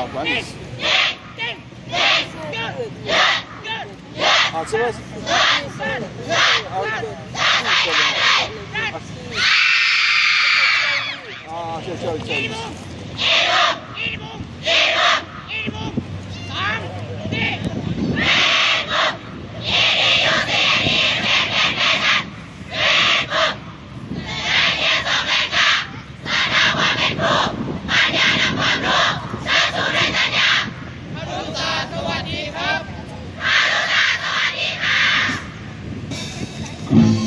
Oh, bunnies. Oh, it's yours. Oh, it's yours. Oh, it's yours. Oh, it's yours. Oh, it's Thank you.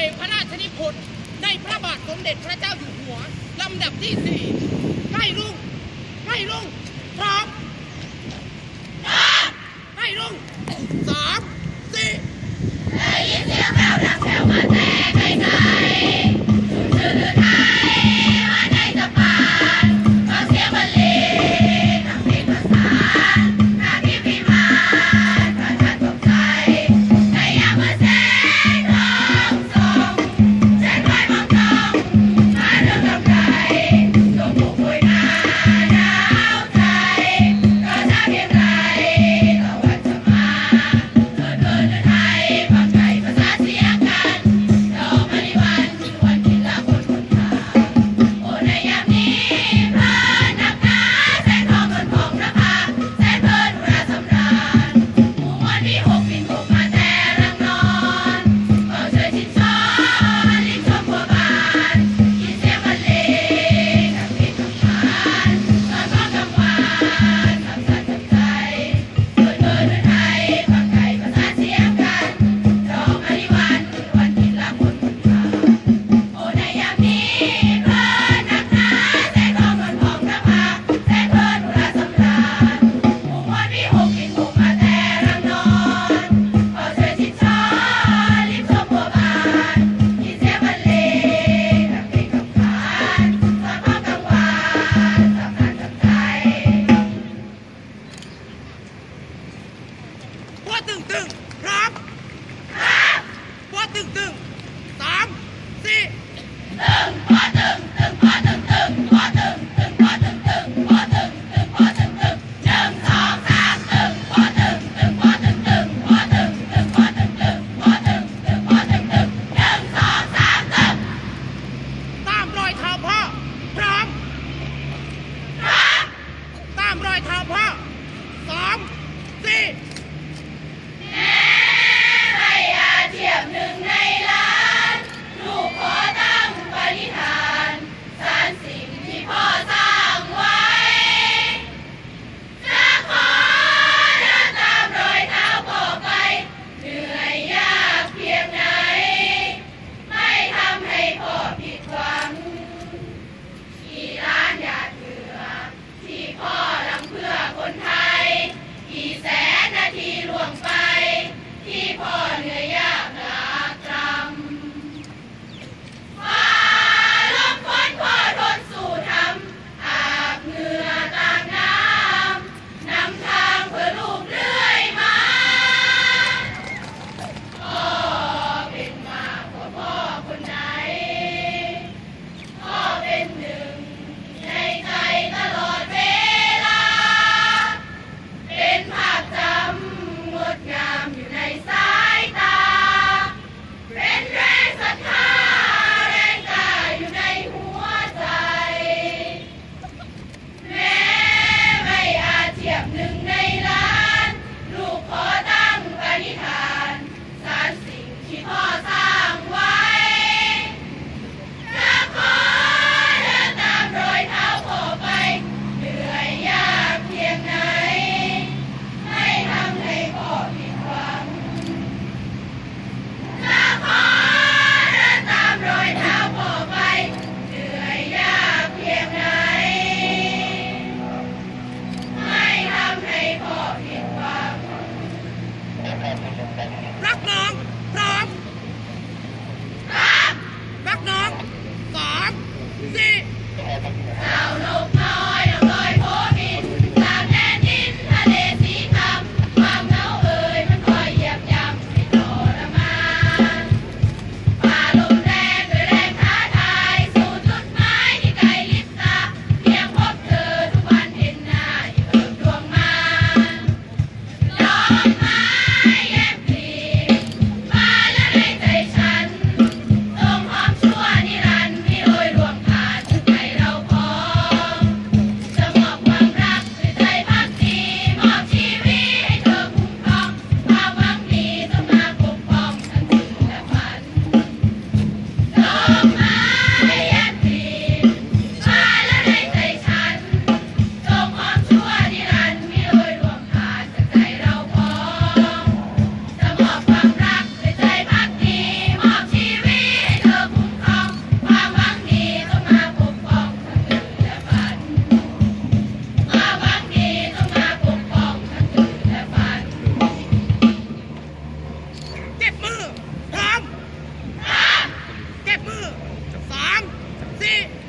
ลงพระราชนิพนธ์ในพระบาทสมเด็จพระเจ้าอยู่หัวลำดับที่สี่ใกล้รุ่งใกล้รุ่งพร้อม ตึงตึงพรับครับปอตึงตึงสามสี่หนึ่งปอตึงตึงปอตึงตึงปอตึง That's.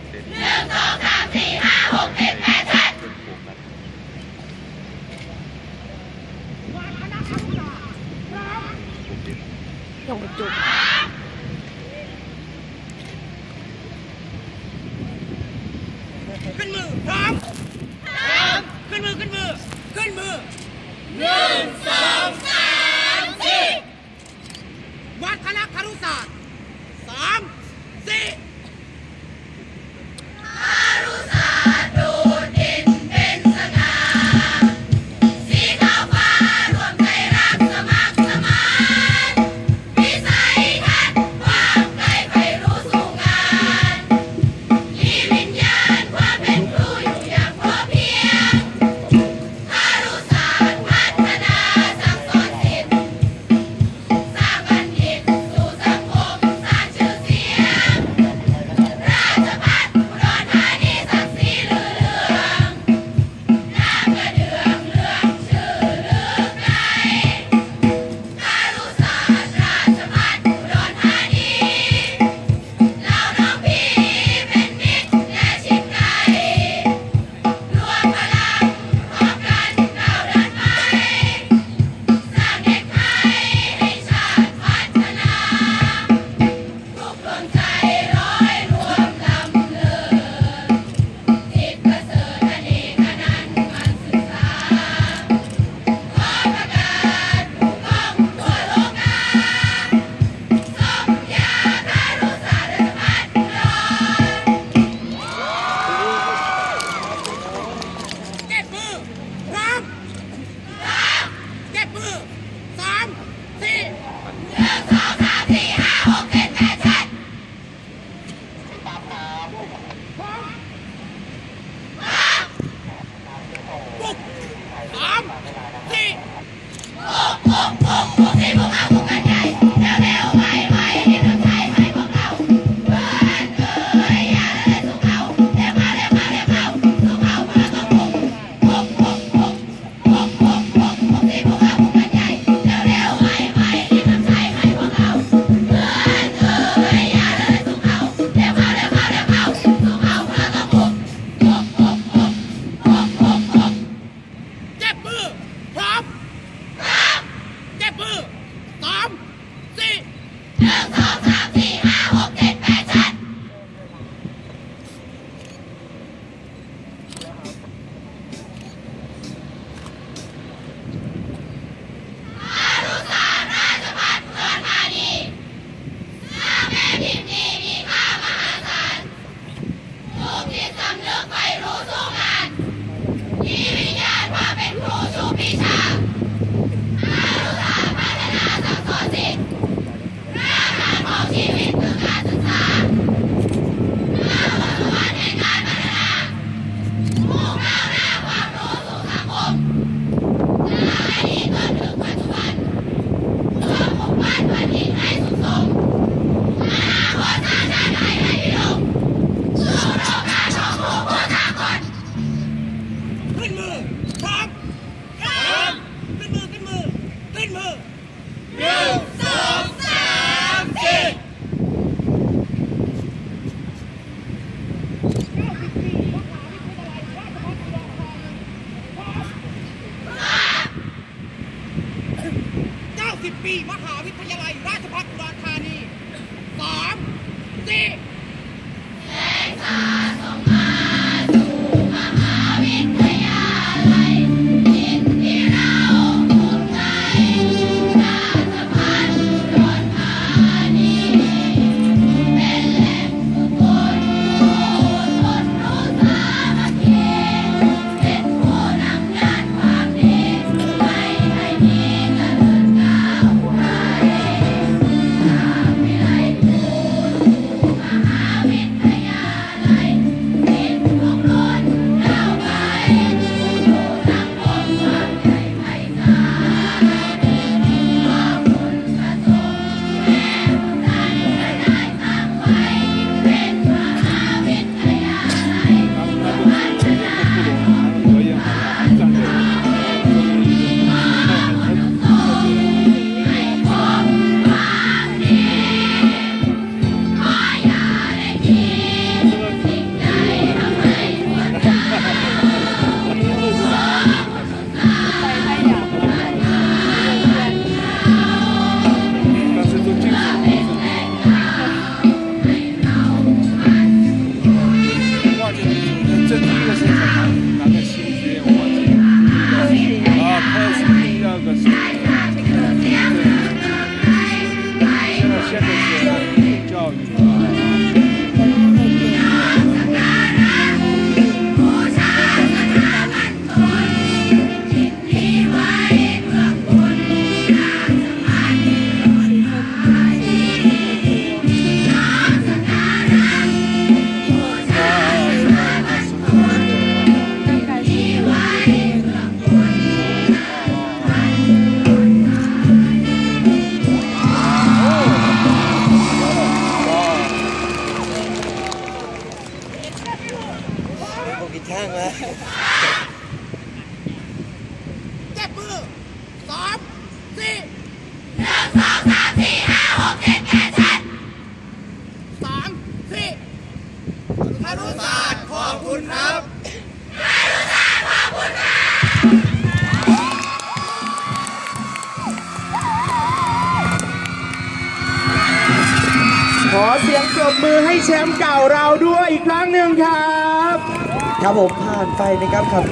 我不 ผ่านไปนะครับครับ